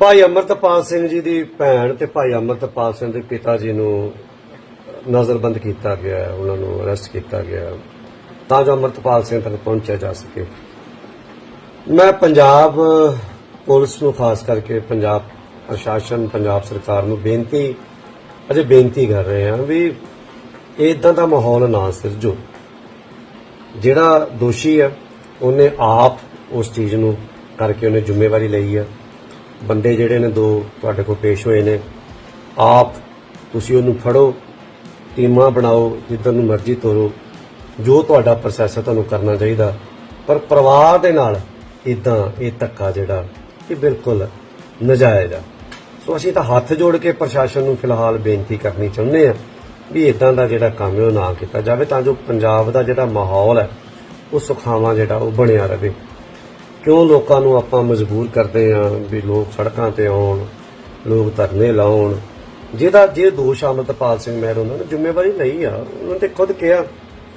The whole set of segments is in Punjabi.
ਭਾਈ ਅਮਰਤਪਾਲ ਸਿੰਘ ਜੀ ਦੀ ਭੈਣ ਤੇ ਭਾਈ ਅਮਰਤਪਾਲ ਸਿੰਘ ਦੇ ਪਿਤਾ ਜੀ ਨੂੰ ਨਜ਼ਰਬੰਦ ਕੀਤਾ ਗਿਆ ਉਹਨਾਂ ਨੂੰ ਅਰੈਸਟ ਕੀਤਾ ਗਿਆ ਤਾਂ ਜੋ ਅਮਰਤਪਾਲ ਸਿੰਘ ਤੱਕ ਪਹੁੰਚਿਆ ਜਾ ਸਕੇ। ਮੈਂ ਪੰਜਾਬ ਪੁਲਿਸ ਨੂੰ ਖਾਸ ਕਰਕੇ ਪੰਜਾਬ ਪ੍ਰਸ਼ਾਸਨ, ਪੰਜਾਬ ਸਰਕਾਰ ਨੂੰ ਬੇਨਤੀ, ਅਜੇ ਬੇਨਤੀ ਕਰ ਰਹੇ ਹਾਂ ਵੀ ਇਦਾਂ ਦਾ ਮਾਹੌਲ ਨਾ ਸਿਰਜੋ। ਜਿਹੜਾ ਦੋਸ਼ੀ ਹੈ, ਉਹਨੇ ਆਪ ਉਸ ਚੀਜ਼ ਨੂੰ ਕਰਕੇ ਉਹਨੇ ਜ਼ਿੰਮੇਵਾਰੀ ਲਈ ਹੈ। ਬੰਦੇ ਜਿਹੜੇ ਨੇ ਦੋ ਤੁਹਾਡੇ ਕੋਲ ਪੇਸ਼ ਹੋਏ ਨੇ, ਆਪ ਤੁਸੀਂ ਉਹਨੂੰ ਫੜੋ, ਟੀਮਾਂ ਬਣਾਓ ਜਿੱਦਾਂ ਨੂੰ ਮਰਜ਼ੀ ਤੋਰੋ, ਜੋ ਤੁਹਾਡਾ ਪ੍ਰੋਸੈਸ ਹੈ ਤੁਹਾਨੂੰ ਕਰਨਾ ਚਾਹੀਦਾ। ਪਰ ਪਰਿਵਾਰ ਦੇ ਨਾਲ ਇਦਾਂ ਇਹ ਧੱਕਾ ਜਿਹੜਾ ਇਹ ਬਿਲਕੁਲ ਨਜਾਇਜ਼ ਆ। ਸੋ ਅਸੀਂ ਤਾਂ ਹੱਥ ਜੋੜ ਕੇ ਪ੍ਰਸ਼ਾਸਨ ਨੂੰ ਫਿਲਹਾਲ ਬੇਨਤੀ ਕਰਨੀ ਚਾਹੁੰਦੇ ਆ ਵੀ ਇਦਾਂ ਦਾ ਜਿਹੜਾ ਕੰਮ ਹੈ ਉਹ ਨਾ ਕੀਤਾ ਜਾਵੇ ਤਾਂ ਜੋ ਪੰਜਾਬ ਦਾ ਜਿਹੜਾ ਮਾਹੌਲ ਹੈ, ਉਹ ਸੁਖਾਵਾਂ ਜਿਹੜਾ ਉਹ ਬਣਿਆ ਰਹੇ। ਕਿਉਂ ਲੋਕਾਂ ਨੂੰ ਆਪਾਂ ਮਜਬੂਰ ਕਰਦੇ ਆ ਵੀ ਲੋਕ ਸੜਕਾਂ ਤੇ ਆਉਣ, ਲੋਕ ਧਰਨੇ ਲਾਉਣ? ਜਿਹਦਾ ਜੇ ਦੋਸ਼ ਆ ਅਮਰਤਪਾਲ ਸਿੰਘ ਮਹਿਰ, ਉਹਨਾਂ ਨੇ ਜ਼ਿੰਮੇਵਾਰੀ ਲਈ ਆ। ਉਹਨਾਂ ਤੇ ਖੁਦ ਕਿਹਾ,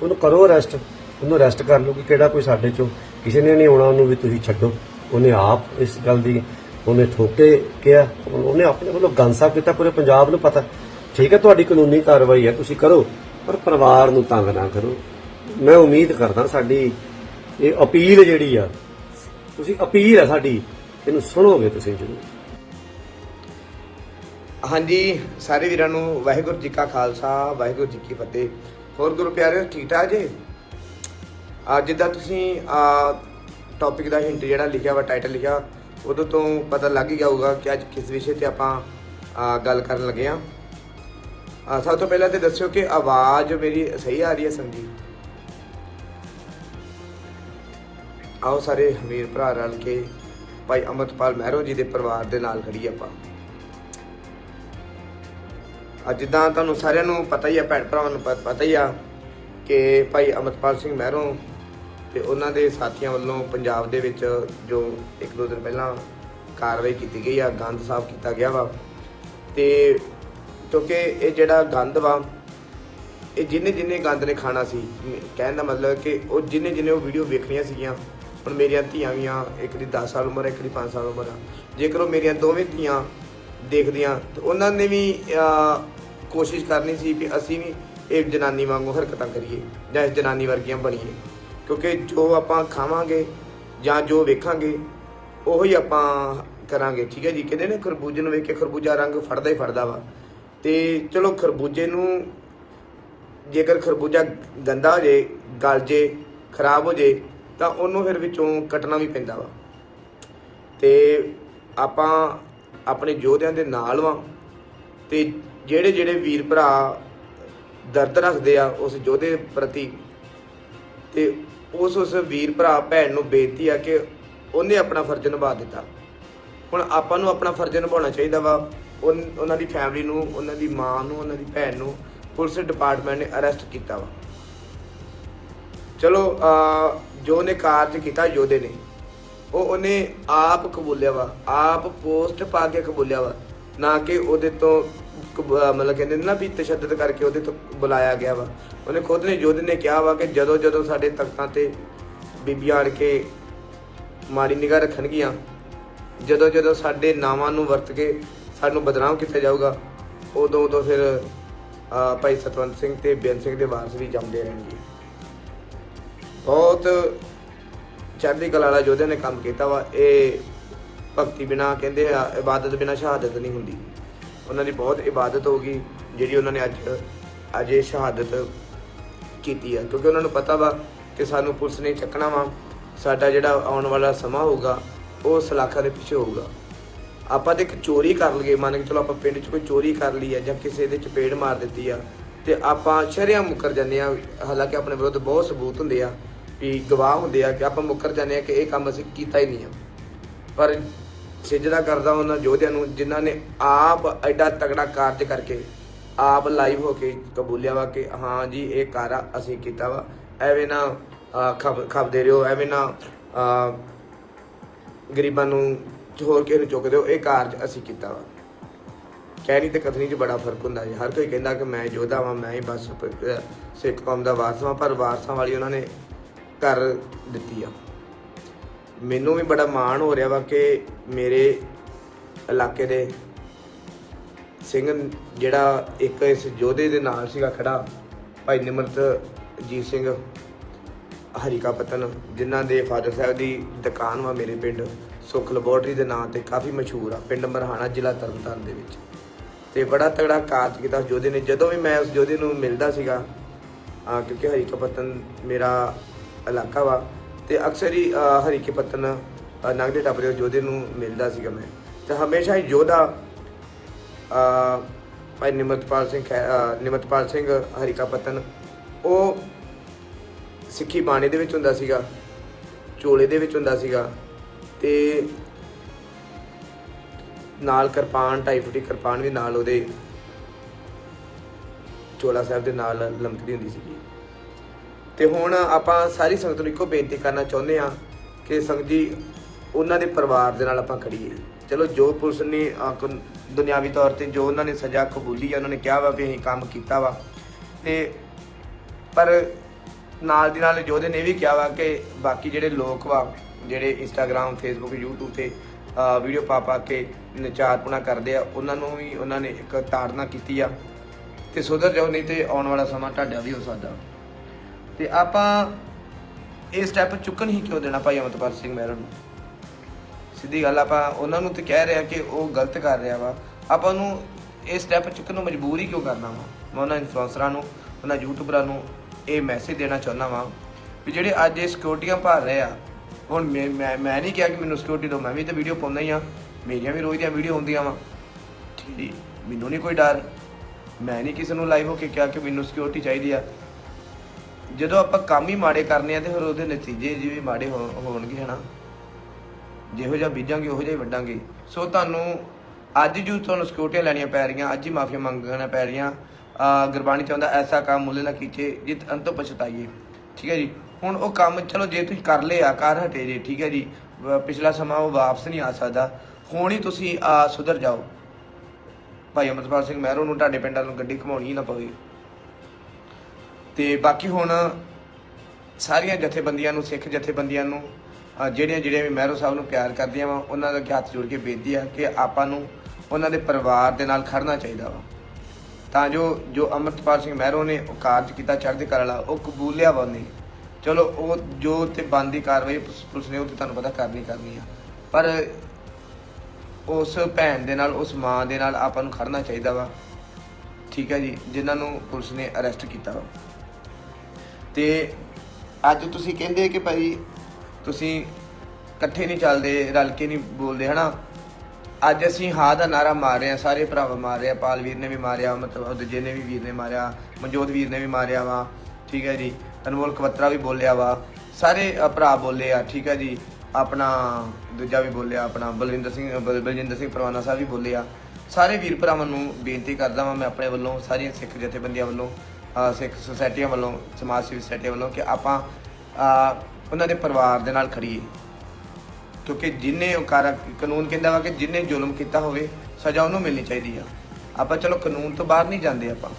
ਉਹਨੂੰ ਕਰੋ ਅਰੈਸਟ ਉਹਨੂੰ ਅਰੈਸਟ ਕਰ ਲਓ ਕਿ ਕਿਹੜਾ ਕੋਈ ਸਾਡੇ ਚੋਂ ਕਿਸੇ ਨੇ ਨਹੀਂ ਆਉਣਾ, ਉਹਨੂੰ ਵੀ ਤੁਸੀਂ ਛੱਡੋ। ਉਹਨੇ ਆਪ ਇਸ ਗੱਲ ਦੀ, ਉਹਨੇ ਠੋਕੇ ਕਿਹਾ, ਉਹਨੇ ਆਪਣੇ ਵੱਲੋਂ ਗੰਸਾ ਕੀਤਾ, ਪੂਰੇ ਪੰਜਾਬ ਨੂੰ ਪਤਾ। ਠੀਕ ਹੈ, ਤੁਹਾਡੀ ਕਾਨੂੰਨੀ ਕਾਰਵਾਈ ਹੈ, ਤੁਸੀਂ ਕਰੋ, ਪਰ ਪਰਿਵਾਰ ਨੂੰ ਤੰਗ ਨਾ ਕਰੋ। ਮੈਂ ਉਮੀਦ ਕਰਦਾ ਸਾਡੀ ਇਹ ਅਪੀਲ ਜਿਹੜੀ ਆ ਤੁਸੀਂ ਅਪੀਲ ਹੈ ਸਾਡੀ, ਇਹਨੂੰ ਸੁਣੋਗੇ ਤੁਸੀਂ ਜ਼ਰੂਰ। ਹਾਂਜੀ, ਸਾਰੇ ਵੀਰਾਂ ਨੂੰ ਵਾਹਿਗੁਰੂ ਜੀ ਕਾ ਖਾਲਸਾ, ਵਾਹਿਗੁਰੂ ਜੀ ਕੀ ਫਤਿਹ। ਹੋਰ ਗੁਰੂ ਪਿਆਰਿਓ, ਠੀਕ ਠਾਕ ਜੀ? ਅੱਜ ਜਿੱਦਾਂ ਤੁਸੀਂ, ਆ ਟੌਪਿਕ ਦਾ ਹਿੰਟ ਜਿਹੜਾ ਲਿਖਿਆ ਵਾ ਟਾਈਟਲ ਲਿਖਿਆ ਉਦੋਂ ਤੋਂ ਪਤਾ ਲੱਗ ਹੀ ਗਿਆ ਹੋਊਗਾ ਕਿ ਅੱਜ ਕਿਸ ਵਿਸ਼ੇ ਤੇ ਆਪਾਂ ਗੱਲ ਕਰਨ ਲੱਗੇ ਆ, ਸਭ ਤੋਂ ਪਹਿਲਾਂ ਤੇ ਦੱਸਿਓ ਕਿ ਆਵਾਜ਼ ਮੇਰੀ ਸਹੀ ਆ ਰਹੀ ਹੈ ਸੰਜੀ ਆਓ ਸਾਰੇ ਹਮੀਰ ਭਰਾ ਰਲ ਕੇ ਭਾਈ ਅਮਰਪਾਲ ਮਹਿਰੋ ਜੀ ਦੇ ਪਰਿਵਾਰ ਦੇ ਨਾਲ ਖੜੀ ਆਪਾਂ। ਅੱਜ ਜਿੱਦਾਂ ਤੁਹਾਨੂੰ ਸਾਰਿਆਂ ਨੂੰ ਪਤਾ ਹੀ ਆ, ਭੈਣ ਭਰਾਵਾਂ ਨੂੰ ਪ- ਪਤਾ ਹੀ ਆ ਕਿ ਭਾਈ ਅਮਰਪਾਲ ਸਿੰਘ ਮਹਿਰੋਂ ਤੇ ਉਹਨਾਂ ਦੇ ਸਾਥੀਆਂ ਵੱਲੋਂ ਪੰਜਾਬ ਦੇ ਵਿੱਚ ਜੋ ਇੱਕ ਦੋ ਦਿਨ ਪਹਿਲਾਂ ਕਾਰਵਾਈ ਕੀਤੀ ਗਈ ਆ, ਗੰਦ ਸਾਫ਼ ਕੀਤਾ ਗਿਆ ਵਾ। ਤੇ ਕਿਉਂਕਿ ਇਹ ਜਿਹੜਾ ਗੰਦ ਵਾ, ਇਹ ਜਿੰਨੇ ਜਿੰਨੇ ਗੰਦ ਨੇ ਖਾਣਾ ਸੀ, ਕਹਿਣ ਦਾ ਮਤਲਬ ਕਿ ਉਹ ਜਿੰਨੇ ਜਿੰਨੇ ਉਹ ਵੀਡੀਓ ਵੇਖਣੀਆਂ ਸੀਗੀਆਂ ਹੁਣ ਮੇਰੀਆਂ ਧੀਆਂ ਵੀ ਆ ਇੱਕ ਦੀ 10 ਸਾਲ ਉਮਰ ਹੈ, ਇੱਕ ਦੀ 5 ਸਾਲ ਉਮਰ ਆ। ਜੇਕਰ ਉਹ ਮੇਰੀਆਂ ਦੋਵੇਂ ਧੀਆਂ ਦੇਖਦੀਆਂ ਤੇ ਉਹਨਾਂ ਨੇ ਵੀ ਕੋਸ਼ਿਸ਼ ਕਰਨੀ ਸੀ ਕਿ ਅਸੀਂ ਵੀ ਇਹ ਜਨਾਨੀ ਵਾਂਗੂ ਹਰਕਤਾਂ ਕਰੀਏ ਜਾਂ ਇਸ ਜਨਾਨੀ ਵਰਗੀਆਂ ਬਣੀਏ। ਕਿਉਂਕਿ ਜੋ ਆਪਾਂ ਖਾਵਾਂਗੇ ਜਾਂ ਜੋ ਵੇਖਾਂਗੇ ਉਹੀ ਆਪਾਂ ਕਰਾਂਗੇ ਠੀਕ ਹੈ ਜੀ? ਕਹਿੰਦੇ ਨੇ ਖਰਬੂਜੇ ਨੂੰ ਵੇਖ ਕੇ ਖਰਬੂਜਾ ਰੰਗ ਫੜਦਾ ਹੀ ਫੜਦਾ ਵਾ। ਤੇ ਚਲੋ ਖਰਬੂਜੇ ਨੂੰ ਜੇਕਰ ਖਰਬੂਜਾ ਗੰਦਾ ਹੋ ਜੇ ਗਲ ਜੇ ਖਰਾਬ ਹੋ ਜੇ ਤਾਂ ਉਹਨੂੰ ਫਿਰ ਵਿੱਚੋਂ ਕੱਟਣਾ ਵੀ ਪੈਂਦਾ ਵਾ। ਤੇ ਆਪਾਂ ਆਪਣੇ ਯੋਧਿਆਂ ਦੇ ਨਾਲ ਵਾਂ ਤੇ ਜਿਹੜੇ ਜਿਹੜੇ ਵੀਰ ਭਰਾ ਦਰਦ ਰੱਖਦੇ ਆ ਉਸ ਯੋਧੇ ਪ੍ਰਤੀ ਤੇ ਉਸ ਉਸ ਵੀਰ ਭਰਾ ਭੈਣ ਨੂੰ ਬੇਨਤੀ ਆ ਕਿ ਉਹਨੇ ਆਪਣਾ ਫਰਜ਼ ਨਿਭਾ ਦਿੱਤਾ। ਹੁਣ ਆਪਾਂ ਨੂੰ ਆਪਣਾ ਫਰਜ਼ ਨਿਭਾਉਣਾ ਚਾਹੀਦਾ ਵਾ। ਉਨ- ਉਹਨਾਂ ਦੀ ਫੈਮਿਲੀ ਨੂੰ, ਉਹਨਾਂ ਦੀ ਮਾਂ ਨੂੰ, ਉਹਨਾਂ ਦੀ ਭੈਣ ਨੂੰ ਪੁਲਿਸ ਡਿਪਾਰਟਮੈਂਟ ਨੇ ਅਰੈਸਟ ਕੀਤਾ ਵਾ। ਚਲੋ ਜੋ ਨੇ ਕਾਰਜ ਕੀਤਾ, ਯੋਧੇ ਨੇ, ਉਹ ਉਹਨੇ ਆਪ ਕਬੂਲਿਆ ਵਾ, ਆਪ ਪੋਸਟ ਪਾ ਕੇ ਕਬੂਲਿਆ ਵਾ, ਨਾ ਕਿ ਉਹਦੇ ਤੋਂ ਕਬ- ਮਤਲਬ ਕਹਿੰਦੇ ਨਾ ਵੀ ਤਸ਼ੱਦਦ ਕਰਕੇ ਉਹਦੇ ਤੋਂ ਬੁਲਾਇਆ ਗਿਆ ਵਾ। ਉਹਨੇ ਖੁਦ ਨੇ, ਯੋਧੇ ਨੇ ਕਿਹਾ ਵਾ ਕਿ ਜਦੋਂ ਜਦੋਂ ਸਾਡੇ ਤਖਤਾਂ ਤੇ ਬੀਬੀਆਂ ਆਣ ਕੇ ਮਾੜੀ ਨਿਗਾਹ ਰੱਖਣਗੀਆਂ, ਜਦੋਂ ਜਦੋਂ ਸਾਡੇ ਨਾਵਾਂ ਨੂੰ ਵਰਤ ਕੇ ਸਾਨੂੰ ਬਦਨਾਮ ਕੀਤਾ ਜਾਊਗਾ, ਉਦੋਂ ਉਦੋਂ ਫਿਰ ਭਾਈ ਸਤਵੰਤ ਸਿੰਘ ਤੇ ਬੇਅੰਤ ਸਿੰਘ ਦੇ ਵਾਰਸ ਵੀ ਜੰਮਦੇ ਰਹਿਣਗੇ। ਬਹੁਤ ਚੜ੍ਹਦੀ ਕਲਾ ਵਾਲਾ ਯੋਧੇ ਨੇ ਕੰਮ ਕੀਤਾ ਵਾ। ਇਹ ਭਗਤੀ ਬਿਨਾ ਕਹਿੰਦੇ ਆ, ਇਬਾਦਤ ਬਿਨਾ ਸ਼ਹਾਦਤ ਨਹੀਂ ਹੁੰਦੀ। ਉਹਨਾਂ ਦੀ ਬਹੁਤ ਇਬਾਦਤ ਹੋ ਗਈ, ਜਿਹੜੀ ਉਹਨਾਂ ਨੇ ਅੱਜ ਅੱਜ ਇਹ ਸ਼ਹਾਦਤ ਕੀਤੀ ਆ। ਕਿਉਂਕਿ ਉਹਨਾਂ ਨੂੰ ਪਤਾ ਵਾ ਕਿ ਸਾਨੂੰ ਪੁਲਿਸ ਨੇ ਚੱਕਣਾ ਵਾ। ਸਾਡਾ ਜਿਹੜਾ ਆਉਣ ਵਾਲਾ ਸਮਾਂ ਹੋਊਗਾ, ਉਹ ਸਲਾਖਾਂ ਦੇ ਪਿੱਛੇ ਹੋਊਗਾ। ਆਪਾਂ ਤੇ ਇੱਕ ਚੋਰੀ ਕਰ ਲਈਏ, ਮੰਨ ਕੇ ਚਲੋ ਆਪਾਂ ਪਿੰਡ 'ਚ ਕੋਈ ਚੋਰੀ ਕਰ ਲਈ ਆ ਜਾਂ ਕਿਸੇ ਦੇ ਚਪੇੜ ਮਾਰ ਦਿੱਤੀ ਆ। ਤੇ ਆਪਾਂ ਸ਼ਰਿਆਂ ਮੁੱਕਰ ਜਾਂਦੇ ਆ। ਹਾਲਾਂਕਿ ਆਪਣੇ ਵਿਰੁੱਧ ਬਹੁਤ ਸਬੂਤ ਹੁੰਦੇ ਆ। ਵੀ ਗਵਾਹ ਹੁੰਦੇ ਆ ਕਿ ਆਪਾਂ ਮੁੱਕਰ ਜਾਂਦੇ ਆ ਕਿ ਇਹ ਕੰਮ ਅਸੀਂ ਕੀਤਾ ਹੀ ਨਹੀਂ ਆ। ਪਰ ਸਿਜਦਾ ਕਰਦਾ ਉਹਨਾਂ ਯੋਧਿਆਂ ਨੂੰ ਜਿਨ੍ਹਾਂ ਨੇ ਆਪ ਐਡਾ ਤਗੜਾ ਕਾਰਜ ਕਰਕੇ ਆਪ ਲਾਈਵ ਹੋ ਕੇ ਕਬੂਲਿਆ ਵਾ ਕਿ ਹਾਂ ਜੀ ਇਹ ਕਾਰਾ ਅਸੀਂ ਕੀਤਾ ਵਾ। ਐਵੇਂ ਨਾ ਅਹ, ਖਬ ਖਬਦੇ ਰਹੋ ਐਵੇਂ ਨਾ ਗਰੀਬਾਂ ਨੂੰ ਹੋਰ ਕਿਸੇ ਨੂੰ ਚੁੱਕਦੇ ਹੋ ਇਹ ਕਾਰਜ ਅਸੀਂ ਕੀਤਾ ਵਾ। ਕਹਿਣੀ ਤੇ ਕਥਨੀ 'ਚ ਬੜਾ ਫ਼ਰਕ ਹੁੰਦਾ ਜੀ। ਹਰ ਕੋਈ ਕਹਿੰਦਾ ਕਿ ਮੈਂ ਯੋਧਾ ਵਾਂ ਮੈਂ ਹੀ ਬਸ ਸਿੱਖ ਕੌਮ ਦਾ ਵਾਰਸ ਵਾਂ ਪਰ ਵਾਰਸਾਂ ਵਾਲੀ ਉਹਨਾਂ ਨੇ ਕਰ ਦਿੱਤੀ ਆ। ਮੈਨੂੰ ਵੀ ਬੜਾ ਮਾਣ ਹੋ ਰਿਹਾ ਵਾ ਕਿ ਮੇਰੇ ਇਲਾਕੇ ਦੇ ਸਿੰਘ ਜਿਹੜਾ ਇੱਕ ਇਸ ਯੋਧੇ ਦੇ ਨਾਲ ਸੀਗਾ ਖੜਾ, ਭਾਈ ਨਿਮਰਤ ਜੀਤ ਸਿੰਘ ਹਰੀਕਾ ਪਤਨ ਜਿਨ੍ਹਾਂ ਦੇ ਫਾਦਰ ਸਾਹਿਬ ਦੀ ਦੁਕਾਨ ਵਾ ਮੇਰੇ ਪਿੰਡ, ਸੁਖ ਲੈਬੋਰਟਰੀ ਦੇ ਨਾਂ ਤੇ ਕਾਫੀ ਮਸ਼ਹੂਰ ਆ, ਪਿੰਡ ਮਰਹਾਣਾ, ਜ਼ਿਲ੍ਹਾ ਤਰਨਤਾਰਨ ਦੇ ਵਿੱਚ। ਤੇ ਬੜਾ ਤਗੜਾ ਕਾਰਜ ਕੀਤਾ ਉਸ ਯੋਧੇ ਨੇ। ਜਦੋਂ ਵੀ ਮੈਂ ਉਸ ਯੋਧੇ ਨੂੰ ਮਿਲਦਾ ਸੀਗਾ ਕਿਉਂਕਿ ਹਰੀਕਾ ਪਤਨ ਮੇਰਾ ਇਲਾਕਾ ਵਾ ਤੇ ਅਕਸਰ ਹੀ ਹਰੀਕੇ ਪੱਤਨ ਅ, ਨਗਦੇ ਟੱਪਦੇ ਉਸ ਯੋਧੇ ਨੂੰ ਮਿਲਦਾ ਸੀਗਾ ਮੈਂ। ਤੇ ਹਮੇਸ਼ਾ ਹੀ ਯੋਧਾ ਭਾਈ ਨਿਮਰਤਪਾਲ ਸਿੰਘ ਖੈ- ਨਿਮਰਤਪਾਲ ਸਿੰਘ ਹਰੀਕਾ ਪਤਨ ਉਹ ਸਿੱਖੀ ਬਾਣੀ ਦੇ ਵਿੱਚ ਹੁੰਦਾ ਸੀਗਾ ਚੋਲੇ ਦੇ ਵਿੱਚ ਹੁੰਦਾ ਸੀਗਾ ਤੇ ਨਾਲ ਕਿਰਪਾਨ ਢਾਈ ਫੁੱਟੀ ਕਿਰਪਾਨ ਵੀ ਨਾਲ ਉਹਦੇ ਚੋਲਾ ਸਾਹਿਬ ਦੇ ਨਾਲ ਲਮਕਦੀ ਹੁੰਦੀ ਸੀਗੀ। ਤੇ ਹੁਣ ਆਪਾਂ ਸਾਰੀ ਸੰਗਤ ਨੂੰ ਇੱਕੋ ਬੇਨਤੀ ਕਰਨਾ ਚਾਹੁੰਦੇ ਆ ਕਿ ਸੰਗਤ ਜੀ, ਉਹਨਾਂ ਦੇ ਪਰਿਵਾਰ ਦੇ ਨਾਲ ਆਪਾਂ ਖੜੀਏ। ਚਲੋ, ਜੋ ਪੁਲਿਸ ਨੇ ਦੁਨਿਆਵੀ ਤੌਰ ਤੇ ਜੋ ਉਹਨਾਂ ਨੇ ਸਜ਼ਾ ਕਬੂਲੀ ਆ, ਉਹਨਾਂ ਨੇ ਕਿਹਾ ਵਾ ਵੀ ਅਸੀਂ ਕੰਮ ਕੀਤਾ ਵਾ। ਤੇ ਪਰ ਨਾਲ ਦੀ ਨਾਲ ਜੋਧੇ ਨੇ ਵੀ ਕਿਹਾ ਵਾ ਕਿ ਬਾਕੀ ਜਿਹੜੇ ਲੋਕ ਵਾ, ਜਿਹੜੇ ਇੰਸਟਾਗ੍ਰam ਫੇਸਬੁੱਕ YouTube ਤੇ ਵੀਡੀਓ ਪਾ ਪਾ ਕੇ ਨਚਾਰਪੁਣਾ ਕਰਦੇ ਆ, ਉਹਨਾਂ ਨੂੰ ਵੀ ਉਹਨਾਂ ਨੇ ਇੱਕ ਤਾੜਨਾ ਕੀਤੀ ਆ। ਤੇ ਸੁਧਰ ਜਾਓ, ਨਹੀਂ ਤੇ ਆਉਣ ਵਾਲਾ ਸਮਾਂ ਤੁਹਾਡਾ ਵੀ ਹੋ ਸਕਦਾ। ਤੇ ਆਪਾਂ ਇਹ ਸਟੈਪ ਚੁੱਕਣ ਹੀ ਕਿਉਂ ਦੇਣਾ ਭਾਈ ਅਮਰਪਾਲ ਸਿੰਘ ਮਹਿਰੋ ਨੂੰ? ਸਿੱਧੀ ਗੱਲ ਆਪਾਂ ਉਹਨਾਂ ਨੂੰ ਤੇ ਕਹਿ ਰਹੇ ਆ ਕਿ ਉਹ ਗਲਤ ਕਰ ਰਿਹਾ ਵਾ। ਆਪਾਂ ਉਹਨੂੰ ਇਹ ਸਟੈਪ ਚੁੱਕਣ ਨੂੰ ਮਜਬੂਰ ਹੀ ਕਿਉਂ ਕਰਨਾ ਵਾ? ਮੈਂ ਉਹਨਾਂ ਇਨਫਲੂਐਂਸਰਾਂ ਨੂੰ, ਉਹਨਾਂ ਯੂਟਿਊਬਰਾਂ ਨੂੰ ਇਹ ਮੈਸੇਜ ਦੇਣਾ ਚਾਹੁੰਦਾ ਵਾਂ ਵੀ ਜਿਹੜੇ ਅੱਜ ਇਹ ਸਿਕਿਉਰਟੀਆਂ ਭਰ ਰਹੇ ਆ, ਹੁਣ ਮੈਂ ਮੈਂ ਮੈਂ ਨਹੀਂ ਕਿਹਾ ਕਿ ਮੈਨੂੰ ਸਿਕਿਉਰਿਟੀ ਦਿਓ ਮੈਂ ਵੀ ਤਾਂ ਵੀਡੀਓ ਪਾਉਂਦਾ ਹੀ ਆ, ਮੇਰੀਆਂ ਵੀ ਰੋਜ਼ ਦੀਆਂ ਵੀਡੀਓ ਹੁੰਦੀਆਂ ਵਾ। ਠੀਕ, ਮੈਨੂੰ ਨਹੀਂ ਕੋਈ ਡਰ। ਮੈਂ ਨਹੀਂ ਕਿਸੇ ਨੂੰ ਲਾਈਵ ਹੋ ਕੇ ਕਿਹਾ ਕਿ ਮੈਨੂੰ ਸਿਕਿਉਰਿਟੀ ਚਾਹੀਦੀ ਆ। ਜਦੋਂ ਆਪਾਂ ਕੰਮ ਹੀ ਮਾੜੇ ਕਰਨੇ ਆ ਤੇ ਫਿਰ ਉਹਦੇ ਨਤੀਜੇ ਜੀ ਵੀ ਮਾੜੇ ਹੋ- ਹੋਣਗੇ, ਹਨਾ? ਜਿਹੋ ਜਿਹਾ ਬੀਜਾਂਗੇ, ਉਹੋ ਜਿਹਾ ਹੀ ਵੱਢਾਂਗੇ। ਸੋ ਤੁਹਾਨੂੰ ਅੱਜ ਜੋ ਤੁਹਾਨੂੰ ਸਿਕਿਉਰਟੀਆਂ ਲੈਣੀਆਂ ਪੈ ਰਹੀਆਂ, ਅੱਜ ਹੀ ਮਾਫੀਆਂ ਮੰਗਣਾ ਪੈ ਰਹੀਆਂ। ਆ, ਗੁਰਬਾਣੀ ਚਾਹੁੰਦਾ ਐਸਾ ਕੰਮ ਮੁੱਲੇ ਨਾ ਕੀਚੇ ਜਿਤ ਅੰਤੋਂ ਪਛਤਾਈਏ। ਠੀਕ ਹੈ ਜੀ? ਹੁਣ ਉਹ ਕੰਮ ਚਲੋ ਜੇ ਤੁਸੀਂ ਕਰ ਲਿਆ ਕਰ ਹਟੇ ਜੇ, ਠੀਕ ਹੈ ਜੀ? ਵ- ਪਿਛਲਾ ਸਮਾਂ ਉਹ ਵਾਪਸ ਨਹੀਂ ਆ ਸਕਦਾ। ਹੁਣ ਹੀ ਤੁਸੀਂ, ਆ, ਸੁਧਰ ਜਾਓ। ਭਾਈ ਅਮਰਪਾਲ ਸਿੰਘ ਮਹਿਰੋ ਨੂੰ ਤੁਹਾਡੇ ਪਿੰਡਾਂ ਨੂੰ ਗੱਡੀ ਘਮਾਉਣੀ ਹੀ ਨਾ ਪਵੇ। ਤੇ ਬਾਕੀ ਹੁਣ ਸਾਰੀਆਂ ਜਥੇਬੰਦੀਆਂ ਨੂੰ, ਸਿੱਖ ਜਥੇਬੰਦੀਆਂ ਨੂੰ ਜਿਹੜੀਆਂ ਜਿਹੜੀਆਂ ਵੀ ਮਹਿਰੋ ਸਾਹਿਬ ਨੂੰ ਪਿਆਰ ਕਰਦੀਆਂ ਵਾ, ਉਹਨਾਂ ਦਾ ਹੱਥ ਜੋੜ ਕੇ ਬੇਨਤੀ ਆ ਕਿ ਆਪਾਂ ਨੂੰ ਉਹਨਾਂ ਦੇ ਪਰਿਵਾਰ ਦੇ ਨਾਲ ਖੜਨਾ ਚਾਹੀਦਾ ਵਾ। ਤਾਂ ਜੋ ਜੋ ਅਮਰਤਪਾਲ ਸਿੰਘ ਮਹਿਰੋ ਨੇ ਉਹ ਕਾਰਜ ਕੀਤਾ ਚੜ੍ਹਦੇ ਕਲਾ ਵਾਲਾ, ਉਹ ਕਬੂਲਿਆ ਵਾ ਉਹਨੇ। ਚਲੋ, ਉਹ ਜੋ ਤੇ ਬੰਦੀ ਕਾਰਵਾਈ ਪੁਲਿਸ ਪੁਲਿਸ ਨੇ ਉਹ ਤੇ ਤੁਹਾਨੂੰ ਪਤਾ ਕਰਨੀ ਕਰਨੀ ਆ। ਪਰ ਉਸ ਭੈਣ ਦੇ ਨਾਲ, ਉਸ ਮਾਂ ਦੇ ਨਾਲ ਆਪਾਂ ਨੂੰ ਖੜਨਾ ਚਾਹੀਦਾ ਵਾ। ਠੀਕ ਹੈ ਜੀ, ਜਿਨ੍ਹਾਂ ਨੂੰ ਪੁਲਿਸ ਨੇ ਅਰੈਸਟ ਕੀਤਾ ਵਾ। ਤੇ ਅੱਜ ਤੁਸੀਂ ਕਹਿੰਦੇ ਕਿ ਭਾਈ ਤੁਸੀਂ ਇਕੱਠੇ ਨਹੀਂ ਚੱਲਦੇ, ਰਲ ਕੇ ਨਹੀਂ ਬੋਲਦੇ, ਹਨਾ? ਅੱਜ ਅਸੀਂ ਹਾਂ ਦਾ ਨਾਰਾ ਮਾਰ ਰਹੇ ਆ ਸਾਰੇ ਭਰਾਵਾ ਮਾਰ ਰਹੇ ਆ ਪਾਲਵੀਰ ਨੇ ਵੀ ਮਾਰਿਆ, ਮਤਲਬ ਦੂਜੇ ਨੇ ਵੀ ਵੀਰ ਨੇ ਮਾਰਿਆ, ਮਨਜੋਤ ਵੀਰ ਨੇ ਵੀ ਮਾਰਿਆ ਵਾ, ਠੀਕ ਹੈ ਜੀ? ਅਨਮੋਲ ਕਵਤਰਾ ਵੀ ਬੋਲਿਆ ਵਾ, ਸਾਰੇ ਭਰਾ ਬੋਲੇ ਆ, ਠੀਕ ਹੈ ਜੀ? ਆਪਣਾ ਦੂਜਾ ਵੀ ਬੋਲਿਆ, ਆਪਣਾ ਬਲਵਿੰਦਰ ਸਿੰਘ, ਬਲ- ਬਲਜਿੰਦਰ ਸਿੰਘ ਪਰਵਾਨਾ ਸਾਹਿਬ ਵੀ ਬੋਲੇ ਆ। ਸਾਰੇ ਵੀਰ ਭਰਾਵਾਂ ਨੂੰ ਬੇਨਤੀ ਕਰਦਾ ਵਾਂ ਮੈਂ ਆਪਣੇ ਵੱਲੋਂ, ਸਾਰੀਆਂ ਸਿੱਖ ਜਥੇਬੰਦੀਆਂ ਵੱਲੋਂ ਸਿੱਖ ਸੁਸਾਇਟੀਆਂ ਵੱਲੋਂ, ਸਮਾਜ ਸੇਵੀ ਸੁਸਾਇਟੀਆਂ ਵੱਲੋਂ ਕਿ ਆਪਾਂ ਉਹਨਾਂ ਦੇ ਪਰਿਵਾਰ ਦੇ ਨਾਲ ਖੜੀਏ ਕਿਉਂਕਿ ਜਿਨੇ ਉਹ ਕਾਰ, ਕਾਨੂੰਨ ਕਹਿੰਦਾ ਵਾ ਕਿ ਜਿਨੇ ਜ਼ੁਲਮ ਕੀਤਾ ਹੋਵੇ, ਸਜ਼ਾ ਉਹਨੂੰ ਮਿਲਣੀ ਚਾਹੀਦੀ ਆ। ਆਪਾਂ ਚਲੋ ਕਾਨੂੰਨ ਤੋਂ ਬਾਹਰ ਨਹੀਂ ਜਾਂਦੇ ਆਪਾਂ।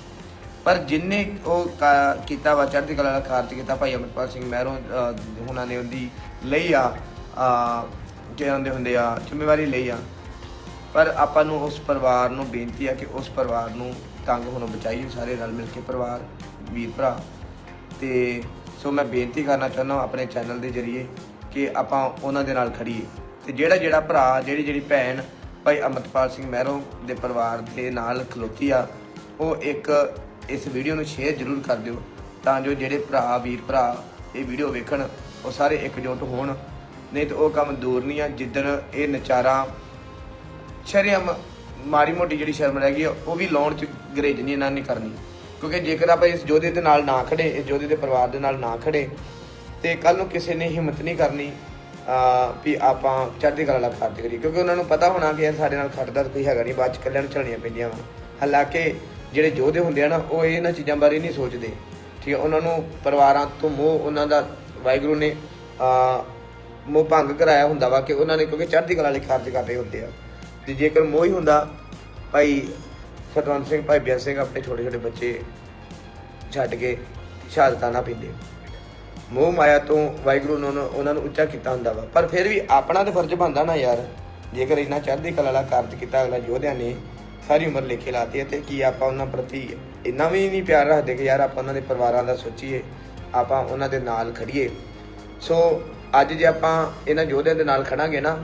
ਪਰ ਜਿਨੇ ਉਹ ਕਾ- ਕੀਤਾ ਵਾ, ਚੜ੍ਹਦੀ ਕਲਾ ਦਾ ਕਾਰਜ ਕੀਤਾ, ਭਾਈ ਅਮਰਪਾਲ ਸਿੰਘ ਮਹਿਰੋਂ ਉਹਨਾਂ ਨੇ ਉਹਦੀ ਲਈ ਆ ਆ ਕੀ ਕਹਿੰਦੇ ਹੁੰਦੇ ਆ, ਜ਼ਿੰਮੇਵਾਰੀ ਲਈ ਆ। ਪਰ ਆਪਾਂ ਨੂੰ ਉਸ ਪਰਿਵਾਰ ਨੂੰ ਬੇਨਤੀ ਆ ਕਿ ਉਸ ਪਰਿਵਾਰ ਨੂੰ ਤੰਗ ਹੋਣੋਂ ਬਚਾਈਏ ਸਾਰੇ ਰਲ ਮਿਲ ਕੇ ਪਰਿਵਾਰ, ਵੀਰ ਭਰਾ। ਤੇ ਸੋ ਮੈਂ ਬੇਨਤੀ ਕਰਨਾ ਚਾਹੁੰਦਾ ਆਪਣੇ ਚੈਨਲ ਦੇ ਜ਼ਰੀਏ ਕਿ ਆਪਾਂ ਉਹਨਾਂ ਦੇ ਨਾਲ ਖੜੀਏ ਤੇ ਜਿਹੜਾ ਜਿਹੜਾ ਭਰਾ, ਜਿਹੜੀ ਜਿਹੜੀ ਭੈਣ ਭਾਈ ਅਮਰਪਾਲ ਸਿੰਘ ਮਹਿਰੋਂ ਦੇ ਪਰਿਵਾਰ ਦੇ ਨਾਲ ਖਲੋਤੀ ਆ, ਉਹ ਇੱਕ ਇਸ ਵੀਡੀਓ ਨੂੰ ਸ਼ੇਅਰ ਜ਼ਰੂਰ ਕਰ ਦਿਓ ਤਾਂ ਜੋ ਜਿਹੜੇ ਭਰਾ, ਵੀਰ ਭਰਾ ਇਹ ਵੀਡੀਓ ਵੇਖਣ, ਉਹ ਸਾਰੇ ਇਕਜੁੱਟ ਹੋਣ। ਨਹੀਂ ਤਾਂ ਉਹ ਕੰਮ ਦੂਰ ਨਹੀਂ ਆ, ਜਿੱਦਣ ਇਹ ਨਚਾਰਾ ਸ਼ਰਮ ਮਾੜੀ ਮੋਟੀ ਜਿਹੜੀ ਸ਼ਰਮ ਰਹਿ ਗਈ ਆ, ਉਹ ਵੀ ਲਾਉਣ ਚ ਗਰੇਜ ਨਹੀਂ ਇਹਨਾਂ ਨੇ ਕਰਨੀ। ਕਿਉਂਕਿ ਜੇਕਰ ਆਪਾਂ ਇਸ ਯੋਧੇ ਦੇ ਨਾਲ ਨਾ ਖੜੇ ਇਸ ਯੋਧੇ ਦੇ ਪਰਿਵਾਰ ਦੇ ਨਾਲ ਨਾ ਖੜੇ ਤੇ ਕੱਲ ਨੂੰ ਕਿਸੇ ਨੇ ਹਿੰਮਤ ਨਹੀਂ ਕਰਨੀ ਆ ਵੀ ਆਪਾਂ ਚੜ੍ਹਦੀ ਕਲਾ ਨਾਲ ਕਾਰਜ ਕਰੀਏ। ਕਿਉਂਕਿ ਉਹਨਾਂ ਨੂੰ ਪਤਾ ਹੋਣਾ ਕਿ ਯਾਰ ਸਾਡੇ ਨਾਲ ਖੜਦਾ ਤਾਂ ਕੋਈ ਹੈਗਾ ਨਹੀਂ ਬਾਅਦ ਚ ਇਕੱਲਿਆਂ ਨੂੰ ਝੱਲਣੀਆਂ ਪੈਂਦੀਆਂ ਵਾ। ਹਾਲਾਂਕਿ ਜਿਹੜੇ ਯੋਧੇ ਹੁੰਦੇ ਆ ਨਾ ਉਹ ਇਹਨਾਂ ਚੀਜ਼ਾਂ ਬਾਰੇ ਨਹੀਂ ਸੋਚਦੇ। ਠੀਕ ਹੈ ਉਹਨਾਂ ਨੂੰ ਪਰਿਵਾਰਾਂ ਤੋਂ ਮੋਹ ਉਹਨਾਂ ਦਾ ਵਾਹਿਗੁਰੂ ਨੇ ਆ ਮੋਹ ਭੰਗ ਕਰਾਇਆ ਹੁੰਦਾ ਵਾ ਕਿ ਉਹਨਾਂ ਨੇ ਕਿਉਂਕਿ ਚੜ੍ਹਦੀ ਕਲਾ ਲਈ ਕਾਰਜ ਕਰ ਰਹੇ ਹੁੰਦੇ ਆ। ਤੇ ਜੇਕਰ ਮੋਹ ਹੀ ਹੁੰਦਾ, ਭਾਈ ਸਤਵੰਤ ਸਿੰਘ, ਭਾਈ ਬਿਆਨ ਸਿੰਘ ਆਪਣੇ ਛੋਟੇ ਛੋਟੇ ਬੱਚੇ ਛੱਡ ਕੇ ਸ਼ਹਾਦਤਾਂ ਨਾ ਪੀਂਦੇ। ਮੋਹ ਮਾਇਆ ਤੋਂ ਵਾਹਿਗੁਰੂ ਨੇ ਉਹਨਾਂ- ਨੂੰ ਉੱਚਾ ਕੀਤਾ ਹੁੰਦਾ ਵਾ। ਪਰ ਫਿਰ ਵੀ ਆਪਣਾ ਤਾਂ ਫਰਜ਼ ਬਣਦਾ ਨਾ ਯਾਰ, ਜੇਕਰ ਇੰਨਾ ਚੜ੍ਹਦੀ ਕਲਾ ਵਾਲਾ ਕਾਰਜ ਕੀਤਾ ਅਗਲਾ ਯੋਧਿਆਂ ਨੇ, ਸਾਰੀ ਉਮਰ ਲੇਖੇ ਲਾਤੀ ਹੈ ਤੇ ਕੀ ਆਪਾਂ ਉਹਨਾਂ ਪ੍ਰਤੀ ਇੰਨਾ ਵੀ ਨਹੀਂ ਪਿਆਰ ਰੱਖਦੇ ਕਿ ਯਾਰ ਆਪਾਂ ਉਹਨਾਂ ਦੇ ਪਰਿਵਾਰਾਂ ਦਾ ਸੋਚੀਏ, ਆਪਾਂ ਉਹਨਾਂ ਦੇ ਨਾਲ ਖੜੀਏ ਸੋ ਅੱਜ ਜੇ ਆਪਾਂ ਇਹਨਾਂ ਯੋਧਿਆਂ ਦੇ ਨਾਲ ਖੜਾਂਗੇ ਨਾ,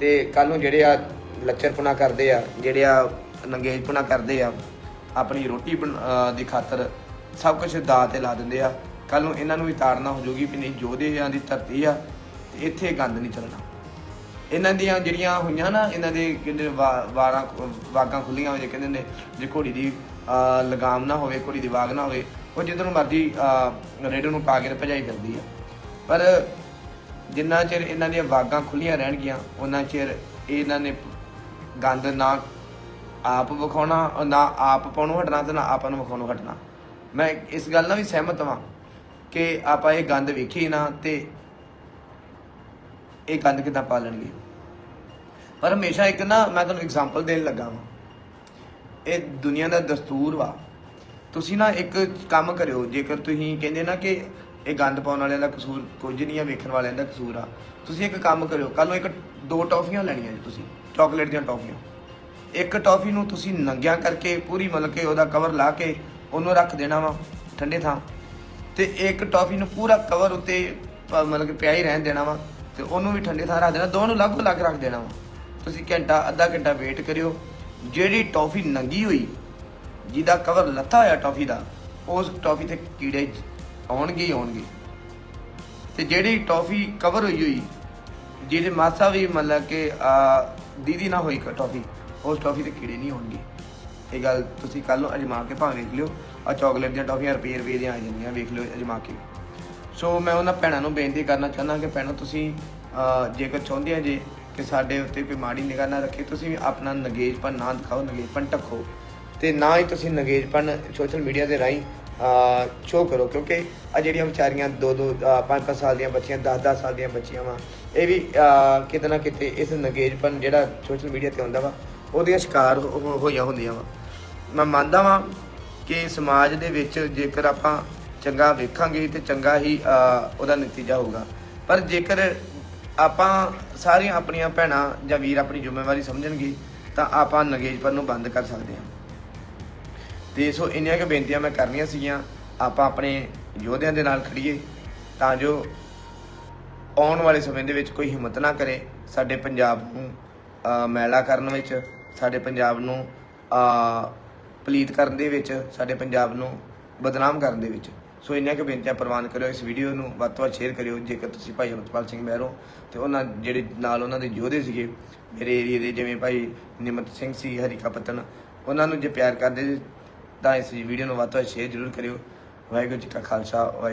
ਤੇ ਕੱਲ ਨੂੰ ਜਿਹੜੇ ਆ ਲੱਚਰਪੁਣਾ ਕਰਦੇ ਆ, ਜਿਹੜੇ ਆ ਨੰਗੇਜਪੁਣਾ ਕਰਦੇ ਆ, ਆਪਣੀ ਰੋਟੀ ਬਣ- ਦੀ ਖਾਤਰ ਸਭ ਕੁਝ ਦਾਅ ਤੇ ਲਾ ਦਿੰਦੇ ਆ। ਕੱਲ ਨੂੰ ਇਹਨਾਂ ਨੂੰ ਵੀ ਤਾੜਨਾ ਹੋ ਜਾਊਗੀ ਵੀ ਨਹੀਂ ਯੋਧਿਆਂ ਦੀ ਧਰਤੀ ਆ, ਤੇ ਇੱਥੇ ਗੰਦ ਨਹੀਂ ਚੱਲਣਾ। ਇਹਨਾਂ ਦੀਆਂ ਜਿਹੜੀਆਂ ਹੋਈਆਂ ਨਾ, ਇਹਨਾਂ ਦੇ ਕਹਿੰਦੇ ਵਾ- ਵਾਰਾਂ ਵਾਗਾਂ ਖੁੱਲੀਆਂ ਹੋ ਜੇ ਕਹਿੰਦੇ ਨੇ ਜੇ ਘੋੜੀ ਦੀ ਲਗਾਮ ਨਾ ਹੋਵੇ, ਘੋੜੀ ਦੀ ਵਾਗ ਨਾ ਹੋਵੇ, ਉਹ ਜਿੱਧਰ ਨੂੰ ਮਰਜ਼ੀ ਰੇਡੋ ਨੂੰ ਪਾ ਕੇ ਭਜਾਈ ਫਿਰਦੀ ਆ। ਪਰ ਜਿੰਨਾ ਚਿਰ ਇਹਨਾਂ ਦੀਆਂ ਵਾਗਾਂ ਖੁੱਲੀਆਂ ਰਹਿਣਗੀਆਂ ਉਹਨਾਂ ਚਿਰ ਇਹਨਾਂ ਨੇ ਗੰਦ ਨਾ ਆਪ ਵਿਖਾਉਣਾ ਨਾ ਆਪ ਪਾਉਣੋਂ ਹਟਣਾ ਤੇ ਨਾ ਆਪਾਂ ਨੂੰ ਵਿਖਾਉਣੋਂ ਹਟਣਾ। ਮੈਂ ਇਸ ਗੱਲ ਨਾਲ ਵੀ ਸਹਿਮਤ ਹਾਂ ਕਿ ਆਪਾਂ ਇਹ ਗੰਦ ਵੇਖੀ ਨਾ ਤੇ ਇਹ ਗੰਦ ਕਿੱਦਾਂ ਪਾਲਣਗੇ ਪਰ ਹਮੇਸ਼ਾ ਇੱਕ ਨਾ ਮੈਂ ਤੁਹਾਨੂੰ ਐਗਜ਼ਾਮਪਲ ਦੇਣ ਲੱਗਾ ਵਾਂ। ਇਹ ਦੁਨੀਆ ਦਾ ਦਸਤੂਰ ਵਾ। ਤੁਸੀਂ ਨਾ ਇੱਕ ਕੰਮ ਕਰਿਓ, ਜੇਕਰ ਤੁਸੀਂ ਕਹਿੰਦੇ ਨਾ ਕਿ ਇਹ ਗੰਦ ਪਾਉਣ ਵਾਲਿਆਂ ਦਾ ਕਸੂਰ ਕੁਝ ਨਹੀਂ ਆ, ਵੇਖਣ ਵਾਲਿਆਂ ਦਾ ਕਸੂਰ ਆ। ਤੁਸੀਂ ਇੱਕ ਕੰਮ ਕਰਿਓ ਕੱਲ ਨੂੰ ਇੱਕ ਦੋ ਟੌਫੀਆਂ ਲੈਣੀਆਂ ਜੀ ਤੁਸੀਂ, ਚਾਕਲੇਟ ਦੀਆਂ ਟੌਫੀਆਂ। ਇੱਕ ਟੌਫੀ ਨੂੰ ਤੁਸੀਂ ਨੰਗਿਆਂ ਕਰਕੇ ਪੂਰੀ ਮਤਲਬ ਕਿ ਉਹਦਾ ਕਵਰ ਲਾ ਕੇ ਉਹਨੂੰ ਰੱਖ ਦੇਣਾ ਵਾ, ਠੰਡੇ ਥਾਂ। ਤੇ ਇੱਕ ਟੌਫੀ ਨੂੰ ਪੂਰਾ ਕਵਰ ਉੱਤੇ ਪ- ਮਤਲਬ ਕਿ ਪਿਆ ਹੀ ਰਹਿਣ ਦੇਣਾ ਵਾ, ਤੇ ਉਹਨੂੰ ਵੀ ਠੰਡੇ ਥਾਂ ਰੱਖ ਦੇਣਾ ਦੋਵਾਂ ਨੂੰ ਅਲੱਗ ਅਲੱਗ ਰੱਖ ਦੇਣਾ ਵਾ। ਤੁਸੀਂ ਘੰਟਾ, ਅੱਧਾ ਘੰਟਾ ਵੇਟ ਕਰਿਓ। ਜਿਹੜੀ ਟੌਫੀ ਨੰਗੀ ਹੋਈ, ਜਿਹਦਾ ਕਵਰ ਲੱਥਾ ਹੋਇਆ ਟੌਫੀ ਦਾ, ਉਸ ਟੌਫੀ ਤੇ ਕੀੜੇ ਆਉਣਗੇ ਹੀ ਆਉਣਗੇ। ਤੇ ਜਿਹੜੀ ਟੌਫੀ ਕਵਰ ਹੋਈ ਹੋਈ, ਜਿਹਦੇ ਮਾਸਾ ਵੀ ਮਤਲਬ ਕਿ ਦੀਦੀ ਨਾ ਹੋਈ ਟੌਫੀ, ਉਸ ਟੌਫੀ ਤੇ ਕੀੜੇ ਨਹੀਂ ਹੋਣਗੇ ਇਹ ਗੱਲ ਤੁਸੀਂ ਕੱਲ ਨੂੰ ਅਜਮਾ ਕੇ ਭਾਵੇਂ ਵੇਖ ਲਿਓ। ਆ ਚਾਕਲੇਟ ਦੀਆਂ ਟੌਫੀਆਂ ਰੁਪਏ ਰੁਪਏ ਦੀਆਂ ਆ ਜਾਂਦੀਆਂ, ਵੇਖ ਲਿਓ ਅਜਮਾ ਕੇ। ਸੋ ਮੈਂ ਉਹਨਾਂ ਭੈਣਾਂ ਨੂੰ ਬੇਨਤੀ ਕਰਨਾ ਚਾਹੁੰਦਾ ਕਿ ਭੈਣੋ, ਤੁਸੀਂ ਜੇਕਰ ਚਾਹੁੰਦੇ ਆ ਜੇ ਕਿ ਸਾਡੇ ਉੱਤੇ ਕੋਈ ਮਾੜੀ ਨਿਗਾਹ ਨਾ ਰੱਖੇ, ਤੁਸੀਂ ਵੀ ਆਪਣਾ ਨਗੇਜਪਨ ਨਾ ਦਿਖਾਓ, ਨਗੇਜਪਨ ਢੱਕੋ। ਤੇ ਨਾ ਹੀ ਤੁਸੀਂ ਨਗੇਜਪਨ ਸੋਸ਼ਲ ਮੀਡੀਆ ਦੇ ਰਾਹੀਂ ਸ਼ੋਅ ਕਰੋ, ਕਿਉਂਕਿ ਆ ਜਿਹੜੀਆਂ ਵਿਚਾਰੀਆਂ 2 2 5 5 ਸਾਲ ਦੀਆਂ ਬੱਚੀਆਂ 10 10 ਸਾਲ ਦੀਆਂ ਬੱਚੀਆਂ ਵਾ, ਇਹ ਵੀ ਕਿਤੇ ਨਾ ਕਿਤੇ ਇਸ ਨਗੇਜਪਨ ਜਿਹੜਾ ਸੋਸ਼ਲ ਮੀਡੀਆ ਤੇ ਆਉਂਦਾ ਵਾ, ਉਹਦੀਆਂ ਸ਼ਿਕਾਰ ਹੋ- ਹੋਈਆਂ ਹੁੰਦੀਆਂ ਵਾ। ਮੈਂ ਮੰਨਦਾ ਵਾਂ ਕਿ ਸਮਾਜ ਦੇ ਵਿੱਚ ਜੇਕਰ ਆਪਾਂ ਚੰਗਾ ਵੇਖਾਂਗੇ ਤੇ ਚੰਗਾ ਹੀ ਉਹਦਾ ਨਤੀਜਾ ਹੋਊਗਾ। ਪਰ ਜੇਕਰ ਆਪਾਂ ਸਾਰੀਆਂ ਆਪਣੀਆਂ ਭੈਣਾਂ ਜਾਂ ਵੀਰ ਆਪਣੀ ਜ਼ਿੰਮੇਵਾਰੀ ਸਮਝਣਗੇ, ਤਾਂ ਆਪਾਂ ਨਗੇਜਪਨ ਨੂੰ ਬੰਦ ਕਰ ਸਕਦੇ ਹਾਂ। ਤੇ ਸੋ ਇੰਨੀਆਂ ਕੁ ਬੇਨਤੀਆਂ ਮੈਂ ਕਰਨੀਆਂ ਸੀਗੀਆਂ, ਆਪਾਂ ਆਪਣੇ ਯੋਧਿਆਂ ਦੇ ਨਾਲ ਖੜੀਏ ਤਾਂ ਜੋ ਆਉਣ ਵਾਲੇ ਸਮੇਂ ਦੇ ਵਿੱਚ ਕੋਈ ਹਿੰਮਤ ਨਾ ਕਰੇ ਸਾਡੇ ਪੰਜਾਬ ਨੂੰ ਮੈਲਾ ਕਰਨ ਵਿੱਚ, ਸਾਡੇ ਪੰਜਾਬ ਨੂੰ ਪਲੀਤ ਕਰਨ ਦੇ ਵਿੱਚ, ਸਾਡੇ ਪੰਜਾਬ ਨੂੰ ਬਦਨਾਮ ਕਰਨ ਦੇ ਵਿੱਚ। ਸੋ ਇੰਨੀਆਂ ਕੁ ਬੇਨਤੀਆਂ ਪ੍ਰਵਾਨ ਕਰਿਓ ਇਸ ਵੀਡੀਓ ਨੂੰ, ਵੱਧ ਤੋਂ ਵੱਧ ਸ਼ੇਅਰ ਕਰਿਓ, ਜੇਕਰ ਤੁਸੀਂ ਭਾਈ ਅਮਰਪਾਲ ਸਿੰਘ ਮਹਿਰੋ ਤੇ ਉਹਨਾਂ ਜਿਹੜੇ ਨਾਲ ਉਹਨਾਂ ਦੇ ਯੋਧੇ ਸੀਗੇ, ਮੇਰੇ ਏਰੀਏ ਦੇ ਜਿਵੇਂ ਭਾਈ ਨਿਮਤ ਸਿੰਘ ਸੀ, ਹਰੀਕਾ ਪਤਨ, ਉਹਨਾਂ ਨੂੰ ਜੇ ਪਿਆਰ ਕਰਦੇ ਤਾਂ ਇਸ ਵੀਡੀਓ ਨੂੰ ਵੱਧ ਤੋਂ ਵੱਧ ਸ਼ੇਅਰ ਜ਼ਰੂਰ ਕਰਿਓ। ਵਾਹਿਗੁਰੂ ਜੀ ਕਾ ਖਾਲਸਾ, ਵਾਹਿਗੁਰੂ